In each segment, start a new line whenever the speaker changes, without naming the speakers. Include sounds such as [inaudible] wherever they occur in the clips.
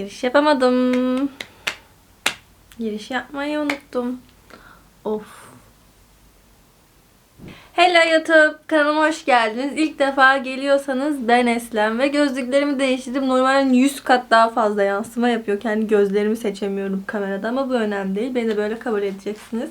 Giriş yapamadım. Giriş yapmayı unuttum. Of. Hello YouTube kanalıma hoş geldiniz. İlk defa geliyorsanız ben Eslem ve gözlüklerimi değiştirdim. Normalde 100 kat daha fazla yansıma yapıyor. Kendi gözlerimi seçemiyorum kamerada ama bu önemli değil. Beni de böyle kabul edeceksiniz.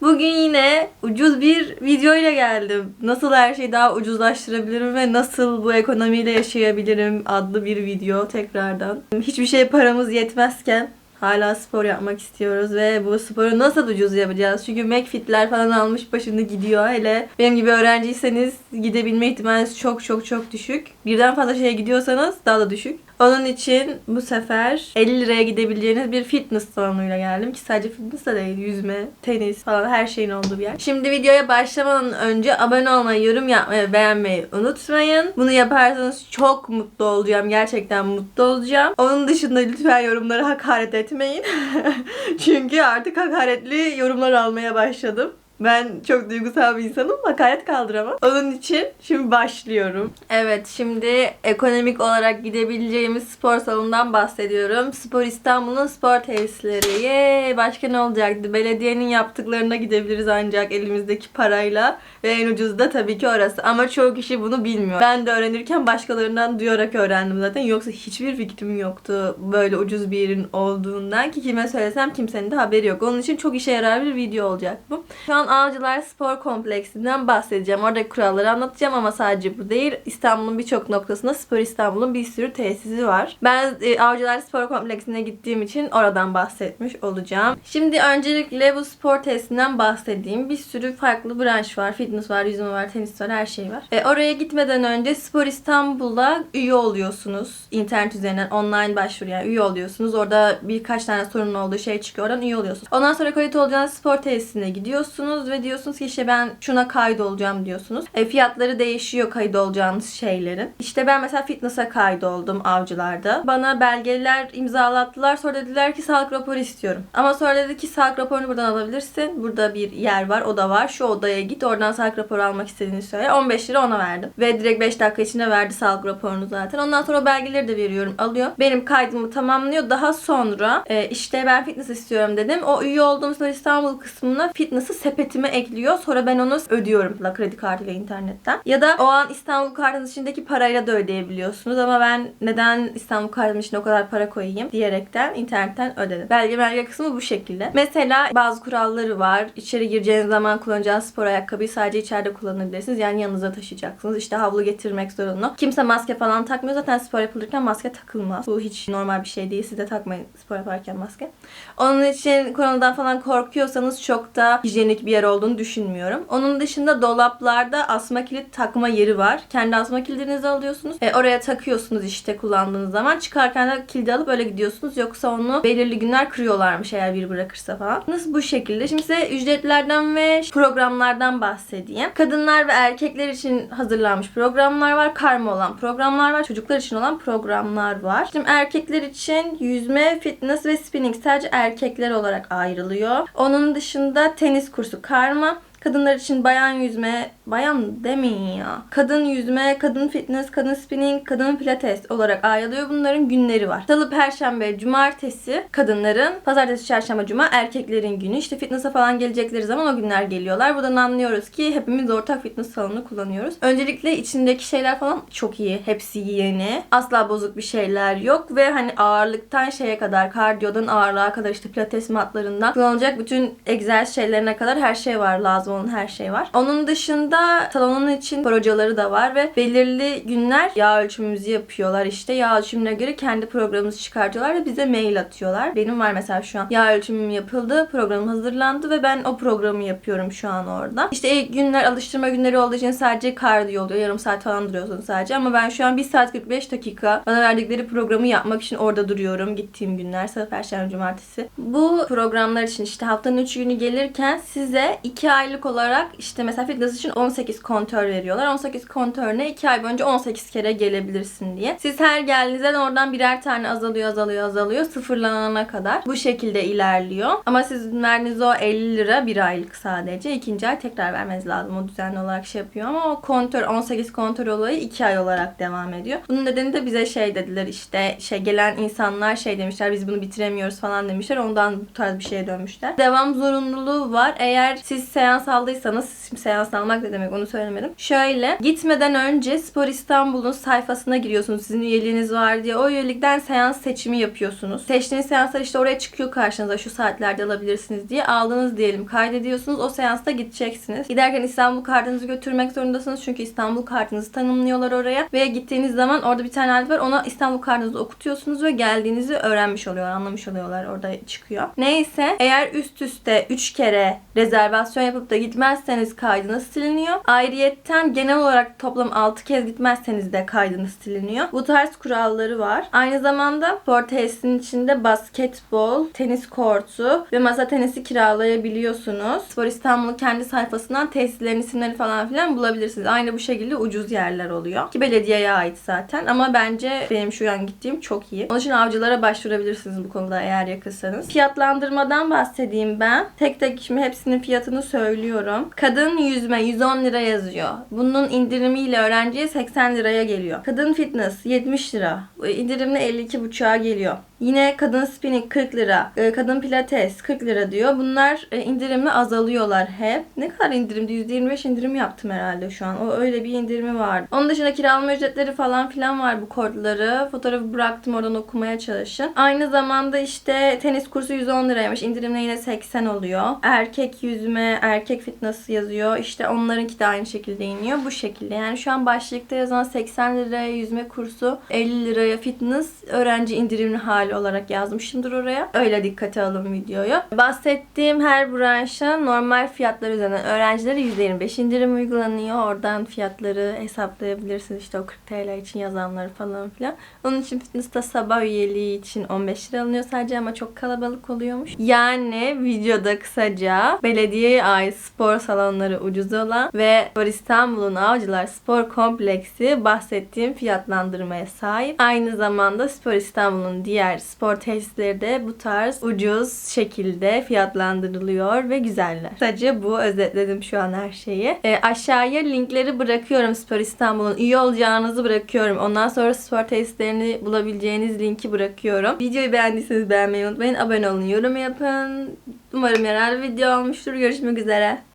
Bugün yine ucuz bir video ile geldim. Nasıl her şeyi daha ucuzlaştırabilirim ve nasıl bu ekonomiyle yaşayabilirim adlı bir video tekrardan. Hiçbir şeye paramız yetmezken hala spor yapmak istiyoruz ve bu sporu nasıl ucuz yapacağız? Çünkü McFit'ler falan almış başını gidiyor. Hele benim gibi öğrenciyseniz gidebilme ihtimaliniz çok çok çok düşük. Birden fazla şeye gidiyorsanız daha da düşük. Onun için bu sefer 50 liraya gidebileceğiniz bir fitness salonuyla geldim. Ki sadece fitness de değil, yüzme, tenis falan her şeyin olduğu bir yer. Şimdi videoya başlamadan önce abone olmayı, yorum yapmayı, beğenmeyi unutmayın. Bunu yaparsanız çok mutlu olacağım. Gerçekten mutlu olacağım. Onun dışında lütfen yorumlara hakaret etmeyin. [laughs] Çünkü artık hakaretli yorumlar almaya başladım. Ben çok duygusal bir insanım. Hakaret kaldıramam. Onun için şimdi başlıyorum. Evet şimdi ekonomik olarak gidebileceğimiz spor salonundan bahsediyorum. Spor İstanbul'un spor tesisleri. Yee, başka ne olacaktı? Belediyenin yaptıklarına gidebiliriz ancak elimizdeki parayla. Ve en ucuz da tabii ki orası. Ama çoğu kişi bunu bilmiyor. Ben de öğrenirken başkalarından duyarak öğrendim zaten. Yoksa hiçbir fikrim yoktu böyle ucuz bir yerin olduğundan. Ki kime söylesem kimsenin de haberi yok. Onun için çok işe yarar bir video olacak bu. Şu an Avcılar Spor Kompleksi'nden bahsedeceğim. Oradaki kuralları anlatacağım ama sadece bu değil. İstanbul'un birçok noktasında Spor İstanbul'un bir sürü tesisi var. Ben e, Avcılar Spor Kompleksi'ne gittiğim için oradan bahsetmiş olacağım. Şimdi öncelikle bu spor tesisinden bahsedeyim. Bir sürü farklı branş var. Fitness var, yüzme var, tenis var, her şey var. E, oraya gitmeden önce Spor İstanbul'a üye oluyorsunuz. İnternet üzerinden online başvuru yani üye oluyorsunuz. Orada birkaç tane sorunun olduğu şey çıkıyor. Oradan üye oluyorsunuz. Ondan sonra kayıt olacağınız spor tesisine gidiyorsunuz ve diyorsunuz ki işte ben şuna kaydolacağım diyorsunuz. E, fiyatları değişiyor kaydolacağınız şeylerin. İşte ben mesela fitness'a kaydoldum avcılarda. Bana belgeler imzalattılar. Sonra dediler ki sağlık raporu istiyorum. Ama sonra dedi ki sağlık raporunu buradan alabilirsin. Burada bir yer var, oda var. Şu odaya git. Oradan sağlık raporu almak istediğini söyle. 15 lira ona verdim. Ve direkt 5 dakika içinde verdi sağlık raporunu zaten. Ondan sonra o belgeleri de veriyorum. Alıyor. Benim kaydımı tamamlıyor. Daha sonra e, işte ben fitness istiyorum dedim. O üye olduğum İstanbul kısmına fitness'ı sepetime ekliyor. Sonra ben onu ödüyorum la kredi kartıyla internetten. Ya da o an İstanbul kartınız içindeki parayla da ödeyebiliyorsunuz. Ama ben neden İstanbul kartım için o kadar para koyayım diyerekten internetten ödedim. Belge belge kısmı bu şekilde. Mesela bazı kuralları var. İçeri gireceğiniz zaman kullanacağınız spor ayakkabıyı sadece içeride kullanabilirsiniz. Yani yanınıza taşıyacaksınız. İşte havlu getirmek zorunlu. Kimse maske falan takmıyor. Zaten spor yapılırken maske takılmaz. Bu hiç normal bir şey değil. Siz de takmayın spor yaparken maske. Onun için koronadan falan korkuyorsanız çok da hijyenik bir yer olduğunu düşünmüyorum. Onun dışında dolaplarda asma kilit takma yeri var. Kendi asma kilidinizi alıyorsunuz. E, oraya takıyorsunuz işte kullandığınız zaman. Çıkarken de kilidi alıp öyle gidiyorsunuz. Yoksa onu belirli günler kırıyorlarmış eğer biri bırakırsa falan. Nasıl bu şekilde? Şimdi size ücretlerden ve programlardan bahsedeyim. Kadınlar ve erkekler için hazırlanmış programlar var. Karma olan programlar var. Çocuklar için olan programlar var. Şimdi erkekler için yüzme, fitness ve spinning sadece erkekler olarak ayrılıyor. Onun dışında tenis kursu karma. Kadınlar için bayan yüzme, bayan demeyin ya. Kadın yüzme, kadın fitness, kadın spinning, kadın pilates olarak ayrılıyor. Bunların günleri var. Salı, perşembe, cumartesi kadınların, pazartesi, çarşamba, cuma erkeklerin günü. İşte fitness'a falan gelecekleri zaman o günler geliyorlar. Buradan anlıyoruz ki hepimiz ortak fitness salonu kullanıyoruz. Öncelikle içindeki şeyler falan çok iyi. Hepsi yeni. Asla bozuk bir şeyler yok ve hani ağırlıktan şeye kadar, kardiyodan ağırlığa kadar işte pilates matlarından kullanılacak bütün egzersiz şeylerine kadar her şey var lazım olan her şey var. Onun dışında salonun için hocaları da var ve belirli günler yağ ölçümümüzü yapıyorlar işte. Yağ ölçümüne göre kendi programımızı çıkartıyorlar ve bize mail atıyorlar. Benim var mesela şu an yağ ölçümüm yapıldı, programım hazırlandı ve ben o programı yapıyorum şu an orada. İşte ilk günler alıştırma günleri olduğu için sadece kardiyo oluyor. Yarım saat falan duruyorsun sadece ama ben şu an 1 saat 45 dakika bana verdikleri programı yapmak için orada duruyorum. Gittiğim günler salı, perşembe, cumartesi. Bu programlar için işte haftanın 3 günü gelirken size 2 aylık aylık olarak işte mesela fitness için 18 kontör veriyorlar. 18 kontörüne 2 ay boyunca 18 kere gelebilirsin diye. Siz her geldiğinizde de oradan birer tane azalıyor azalıyor azalıyor sıfırlanana kadar. Bu şekilde ilerliyor. Ama sizin verdiğiniz o 50 lira bir aylık sadece. İkinci ay tekrar vermeniz lazım. O düzenli olarak şey yapıyor ama o kontör 18 kontör olayı 2 ay olarak devam ediyor. Bunun nedeni de bize şey dediler işte şey gelen insanlar şey demişler biz bunu bitiremiyoruz falan demişler. Ondan bu tarz bir şeye dönmüşler. Devam zorunluluğu var. Eğer siz seans aldıysanız şimdi seans almak ne demek onu söylemedim. Şöyle gitmeden önce Spor İstanbul'un sayfasına giriyorsunuz. Sizin üyeliğiniz var diye. O üyelikten seans seçimi yapıyorsunuz. Seçtiğiniz seanslar işte oraya çıkıyor karşınıza. Şu saatlerde alabilirsiniz diye. Aldınız diyelim. Kaydediyorsunuz. O seansta gideceksiniz. Giderken İstanbul kartınızı götürmek zorundasınız. Çünkü İstanbul kartınızı tanımlıyorlar oraya. Ve gittiğiniz zaman orada bir tane var. Ona İstanbul kartınızı okutuyorsunuz ve geldiğinizi öğrenmiş oluyorlar. Anlamış oluyorlar. Orada çıkıyor. Neyse eğer üst üste 3 kere rezervasyon yapıp da gitmezseniz kaydınız siliniyor. Ayrıyetten genel olarak toplam 6 kez gitmezseniz de kaydınız siliniyor. Bu tarz kuralları var. Aynı zamanda spor tesisinin içinde basketbol, tenis kortu ve masa tenisi kiralayabiliyorsunuz. Spor İstanbul'un kendi sayfasından tesislerin isimleri falan filan bulabilirsiniz. Aynı bu şekilde ucuz yerler oluyor. Ki belediyeye ait zaten. Ama bence benim şu an gittiğim çok iyi. Onun için avcılara başvurabilirsiniz bu konuda eğer yakınsanız. Fiyatlandırmadan bahsedeyim ben. Tek tek şimdi hepsinin fiyatını söylüyorum. Kadın yüzme 110 lira yazıyor. Bunun indirimiyle öğrenciye 80 liraya geliyor. Kadın fitness 70 lira. İndirimli 52,5'a geliyor. Yine kadın spinning 40 lira. e, Kadın pilates 40 lira diyor. Bunlar e, indirimli azalıyorlar hep. Ne kadar indirimdi? %25 indirim yaptım herhalde şu an. O öyle bir indirimi vardı. Onun dışında kiralama ücretleri falan filan var bu kodları. Fotoğrafı bıraktım oradan okumaya çalışın. Aynı zamanda işte tenis kursu 110 liraymış. İndirimle yine 80 oluyor. Erkek yüzme, erkek fitness yazıyor. İşte onlarınki de aynı şekilde iniyor. Bu şekilde. Yani şu an başlıkta yazan 80 liraya yüzme kursu, 50 liraya fitness öğrenci indirimli hali olarak yazmışımdır oraya. Öyle dikkate alın videoyu. Bahsettiğim her branşa normal fiyatlar üzerinden öğrencilere %25 indirim uygulanıyor. Oradan fiyatları hesaplayabilirsiniz. İşte o 40 TL için yazanları falan filan. Onun için fitness'ta sabah üyeliği için 15 lira alınıyor sadece ama çok kalabalık oluyormuş. Yani videoda kısaca belediyeye ait spor salonları ucuz olan ve İstanbul'un Avcılar Spor Kompleksi bahsettiğim fiyatlandırmaya sahip. Aynı zamanda Spor İstanbul'un diğer spor tesisleri de bu tarz ucuz şekilde fiyatlandırılıyor ve güzeller. Sadece bu özetledim şu an her şeyi. E, aşağıya linkleri bırakıyorum Spor İstanbul'un. üye olacağınızı bırakıyorum. Ondan sonra spor tesislerini bulabileceğiniz linki bırakıyorum. Videoyu beğendiyseniz beğenmeyi unutmayın. Abone olun, yorum yapın. Umarım yararlı video olmuştur. Görüşmek üzere.